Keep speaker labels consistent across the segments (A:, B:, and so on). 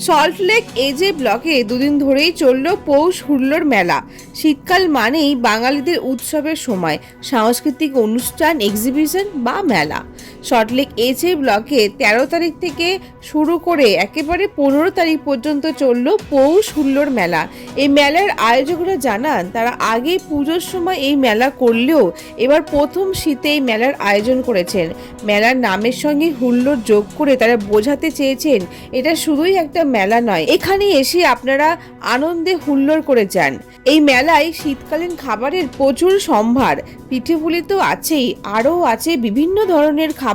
A: সল্টলেক এজে ব্লকে দুদিন ধরেই চলল পৌষ হুল্লোর মেলা। শীতকাল মানেই বাঙালিদের উৎসবের সময়, সাংস্কৃতিক অনুষ্ঠান এক্সিবিশন বা মেলা। সল্টলেক এজে ব্লকে তেরো তারিখ থেকে শুরু করে একেবারে পনেরো তারিখ পর্যন্ত চলল পৌষ হুল্লোর মেলা। এই মেলার আয়োজকরা জানান, তারা আগে পুজোর সময় এই মেলা করলেও এবার প্রথম শীতে এই মেলার আয়োজন করেছেন। মেলার নামের সঙ্গে হুল্লোড় যোগ করে তারা বোঝাতে চেয়েছেন, এটা শুধুই একটা মেলা নয়। এখানে এসে আপনারা আনন্দে হুল্লোড় করে যান। এই মেলায় শীতকালীন খাবারের প্রচুর সম্ভার। পিঠেপুলি তো আছেই, আরও আছে বিভিন্ন ধরনের খাবার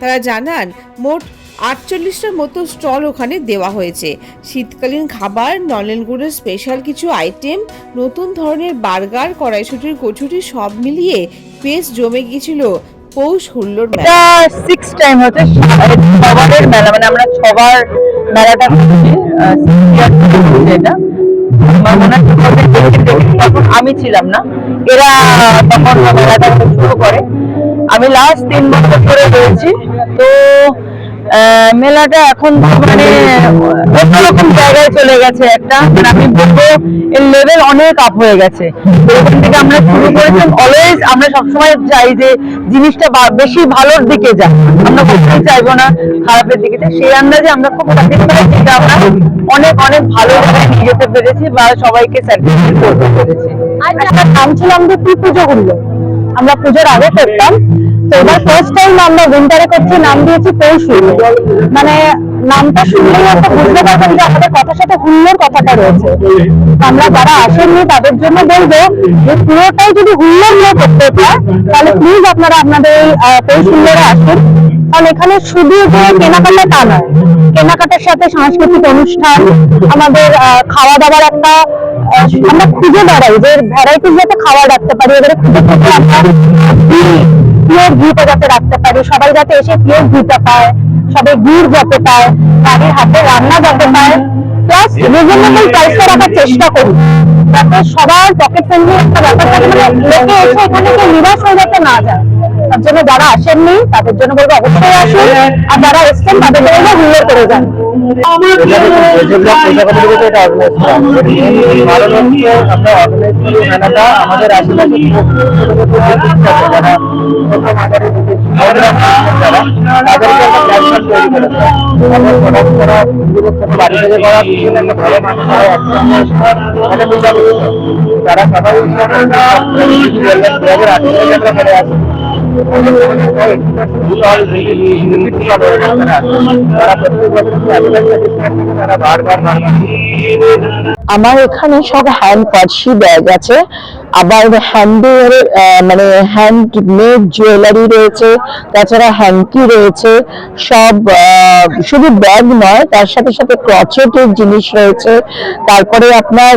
A: তারা জানান, মোট আটচল্লিশটার মতো স্টল ওখানে দেওয়া হয়েছে। শীতকালীন খাবার, নলেন গুড়ের স্পেশাল কিছু আইটেম নতুন ধরনের বার্গার, কড়াইশুটির কচুরি সব মিলিয়ে বেশ জমে গিয়েছিল পৌষ হুল্লোর মেলা।
B: সিক্স টাইম হচ্ছে সবারের মেলা মানে আমরা ছবার মেলাটা হয় আমি ছিলাম না। এরা তখন মেলাটা শুরু করে। আমি লাস্ট তিন বছর ধরে রয়েছি। তো মেলাটা এখন মানে অন্যরকম জায়গায় চলে গেছে একটা। আমি বলব, এর লেভেল অনেক আপ হয়ে গেছে। তো এখান থেকে আমরা শুরু করেছিলাম অলওয়েজ আমরা সবসময় চাই যে জিনিসটা বেশি ভালোর দিকে যায় আমরা কখনোই চাইব না খারাপের দিকে যায় সেই আন্দাজে আমরা খুব স্যাটিসফাইড যে আমরা অনেক অনেক ভালো নিয়ে যেতে পেরেছি বা সবাইকে স্যাটিসফাই করতে পেরেছি। একটা নাম ছিল আমাদের কি পুজো করল আমরা পুজোর আগে করতাম। তো এবার ফার্স্ট টাইম আমরা উইন্টারে করছি নাম দিয়েছি পৌষ। মানে নামটা শুনলেই একটা বুঝতে পারবেন যে আমাদের কথার সাথে হুল্লোর কথাটা রয়েছে। আমরা যারা আসেননি তাদের জন্য বলব যে পুরোটাই যদি হুল্লোর নিয়ে করতে চায় তাহলে প্লিজ আপনারা আপনাদের এই, আহ, পৌষ হুল্লোরে আসুন। কারণ এখানে শুধু যে কেনাকাটা তা নয় কেনাকাটার সাথে সাংস্কৃতিক অনুষ্ঠান আমাদের খাওয়া দাওয়ার একটা আমরা খুঁজে বেড়াই যে ভ্যারাইটিস যাতে খাবার রাখতে পারি, এবারে খুঁজে খুঁজে আমরা পিওর ঘিটা যাতে রাখতে পারি, সবাই যাতে এসে পিওর ঘিটা পায়, সবাই গুড় যাতে পায় বাড়ির হাতে রান্না যাতে পায় প্লাস রিজনেবল প্রাইসটা রাখার চেষ্টা করি। যাতে সবার পকেট ফ্রেন্ডলি একটা ব্যাপার থাকে মানে লোকে এসে এখানে নিরাশ হয়ে যাতে না যায়। তার জন্য যারা আসেননি, তাদের জন্য বলব অবশ্যই আসুন। আর যারা এসছেন, তাদের জন্য হুল্লোড় করে যান।
C: আমাদের আশেপাশে তৈরি সবাই আমরা
B: এখানে সব হ্যান্ড পার্সি ব্যাগ আছে। আবার হ্যান্ডের মানে হ্যান্ড মেড জুয়েলারি রয়েছে, তাছাড়া হ্যান্ডকি রয়েছে, সব শুধু ব্যাগ নয়, তার সাথে সাথে ক্রচেটের জিনিস রয়েছে, তারপরে আপনার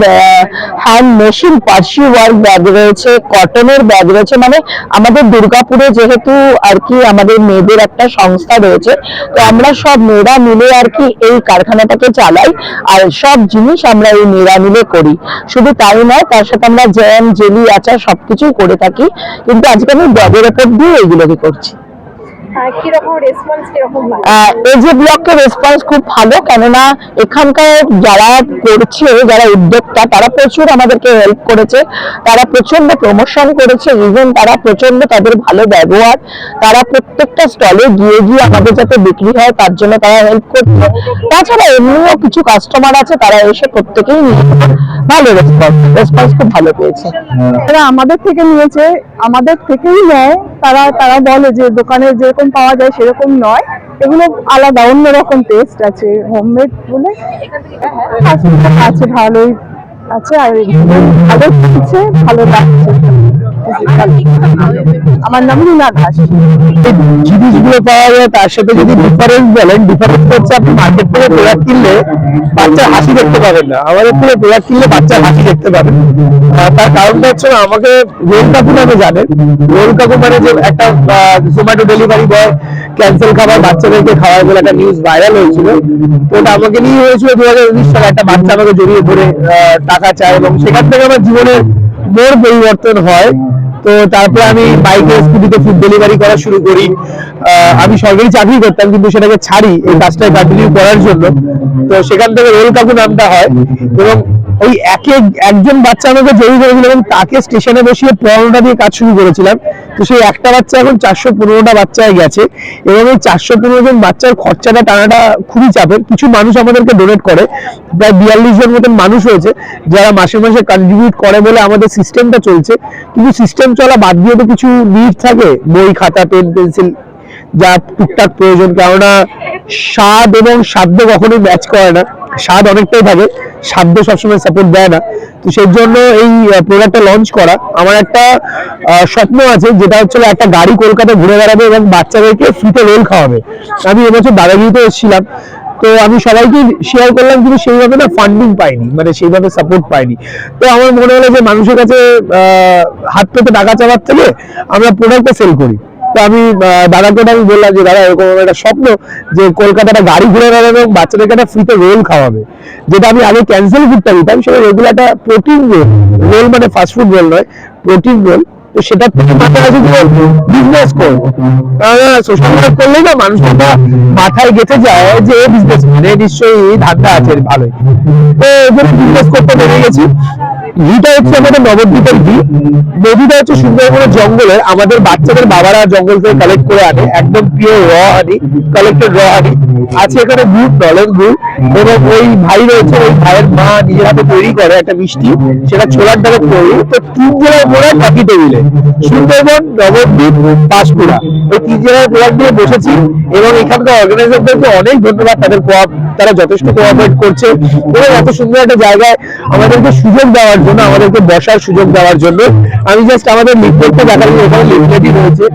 B: hand machine Parsi work bag রয়েছে কটনের ব্যাগ রয়েছে মানে আমাদের দুর্গাপুরে যেহেতু আর কি আমাদের মেয়েদের একটা সংস্থা রয়েছে, তো আমরা সব মেয়েরা মিলে আর কি এই কারখানাটাকে চালাই, আর সব জিনিস আমরা এই মেয়েরা মিলে করি, শুধু তাই নয়, তার সাথে আমরা জ্যাম জেলি আচার সবকিছুই করে থাকি। কিন্তু আজকে আমি ব্যাগের ওপর দিয়ে এইগুলোকে করছি। যে ব্লকের রেসপন্স খুব ভালো কেননা এখানকার যারা করছে যারা উদ্যোক্তা তারা প্রচুর আমাদেরকে হেল্প করেছে। তারা প্রচণ্ড প্রমোশন করেছে ইভেন তারা প্রচণ্ড তাদের ভালো ব্যবহার। তারা প্রত্যেকটা স্টলে গিয়ে গিয়ে আমাদের যাতে বিক্রি হয় তার জন্য তারা হেল্প করছে। তাছাড়া এমনিও কিছু কাস্টমার আছে তারা এসে প্রত্যেকেই নিয়ে ভালো রেসপন্স রেসপন্স খুব ভালো পেয়েছে।
D: তারা আমাদের থেকে নিয়েছে আমাদের থেকেই নেয়। তারা তারা বলে যে দোকানে যেরকম পাওয়া যায় সেরকম নয়। এগুলো আলাদা অন্যরকম টেস্ট আছে। হোমমেড বলে আছে আছে ভালোই আছে। আর ভালো দিচ্ছে ভালো লাগছে। আমার নাম রীনা ঘাস
C: জিনিসগুলো পাওয়া যায়, তার সাথে যদি ডিফারেন্স বলেন ডিফারেন্স হচ্ছে আপনি মার্কেট থেকে প্রোডাক্ট কিনলে বাচ্চার হাসি দেখতে পাবেন না। আমাদের থেকে প্রোডাক্ট কিনলে বাচ্চার হাসি দেখতে পাবেন। তার কারণটা হচ্ছে আমাকে রোল কাকু নামে জানেন। রোল কাকু মানে যে একটা জোম্যাটো ডেলিভারি বয় ক্যান্সেল খাবার বাচ্চাদেরকে খাওয়ার বলে একটা নিউজ ভাইরাল হয়েছিল। তো ওটা আমাকে নিয়ে হয়েছিল দু হাজার উনিশ সালে। একটা বাচ্চা আমাকে জড়িয়ে ধরে টাকা চায় এবং সেখান থেকে আমার জীবনের মোর পরিবর্তন হয়। তো তারপরে আমি বাইকে স্কুটিতে ফুড ডেলিভারি করা শুরু করি। আমি সরকারি চাকরি করতাম, কিন্তু সেটাকে ছাড়ি, এই কাজটা কন্টিনিউ করার জন্য। তো সেখান থেকে রোল কাকু নামটা হয়। এবং ওই এক এক- একজন বাচ্চা আমাকে জড়িয়ে ধরেছিল এবং তাকে স্টেশনে বসিয়ে পনেরোটা দিয়ে কাজ শুরু করেছিলাম। তো সেই একটা বাচ্চা এখন চারশো পনেরোটা বাচ্চায় গেছে এবং এই চারশো পনেরো জন বাচ্চার খরচাটা টানাটা খুবই চাপের। কিছু মানুষ আমাদেরকে ডোনেট করে, প্রায় বিয়াল্লিশ জন মতন মানুষ হয়েছে যারা মাসে মাসে কন্ট্রিবিউট করে বলে আমাদের সিস্টেমটা চলছে। কিন্তু সিস্টেম চলা বাদ দিয়ে তো কিছু নিড থাকে, বই খাতা পেন পেন্সিল যা টুকটাক প্রয়োজন। কেননা স্বাদ এবং সাধ্য কখনোই ম্যাচ করে না। স্বাদ অনেকটাই থাকে, সাধ্য সবসময় সাপোর্ট দেয় না। তো সেই জন্য এই প্রোডাক্টটা লঞ্চ করা আমার একটা স্বপ্ন আছে, যেটা হচ্ছে একটা গাড়ি কলকাতা ঘুরে বেড়াবে এবং বাচ্চাদেরকে ফ্রিতে রোল খাওয়াবে। আমি এবছর দাদাগিরিতে এসেছিলাম, তো আমি সবাইকে শেয়ার করলাম, কিন্তু সেইভাবে না ফান্ডিং পাইনি মানে সেইভাবে সাপোর্ট পাইনি। তো আমার মনে হলো যে মানুষের কাছে হাত পেতে টাকা চাওয়ার থেকে আমরা প্রোডাক্টটা সেল করি। তো আমি দাদাকে আমি বললাম যে, দাদা, এরকম একটা স্বপ্ন যে কলকাতাটা গাড়ি ঘুরে বেড়াবে এবং বাচ্চাদেরকে একটা ফ্রিতে রোল খাওয়াবে। যেটা আমি আগে ক্যান্সেল করতে দিতাম সেটা রেগুলার একটা প্রোটিন রোল রোল মানে ফাস্টফুড রোল নয় প্রোটিন রোল তো সেটা থেকে মাথায় যে বিজনেস সোশ্যাল মিডিয়া করলেই না মানুষ একটা মাথায় গেঁথে যায় যে বিজনেস মানে নিশ্চয়ই ধান্দা আছে, ভালোই। তো এখানে বিজনেস করতে পেরে গেছি। ঘিটা হচ্ছে আমাদের নবদ্বীপের ঘি নদীটা হচ্ছে সুন্দরবনের জঙ্গলের। আমাদের বাচ্চাদের বাবারা জঙ্গল থেকে কালেক্ট করে আনে। একদম পিওর র হানি কালেক্টেড র হানি আছে এখানে গুড় নলেন গুড়। এবং ওই ভাই রয়েছে ওই ভাইয়ের মা নিজের হাতে তৈরি করে একটা মিষ্টি। সেটা ছোলার ডালে তৈরি তো তিন জেলার মোড়ে বাকি টেবিলে সুন্দরবন নবদ্বীপ পাঁশকুড়া এই তিন জেলার প্রোডাক্ট নিয়ে বসেছি এবং এখানকার অর্গানাইজারদেরকে অনেক ধন্যবাদ। তাদের কোঅপ তারা যথেষ্ট কোঅপারেট করছে। এবং এত সুন্দর একটা জায়গায় আমাদেরকে সুযোগ দেওয়ার জন্য আমাদেরকে বসার সুযোগ দেওয়ার জন্য। আমি জাস্ট আমাদের লিফলেটটা দেখাচ্ছি এখানে লিফলেটই রয়েছে?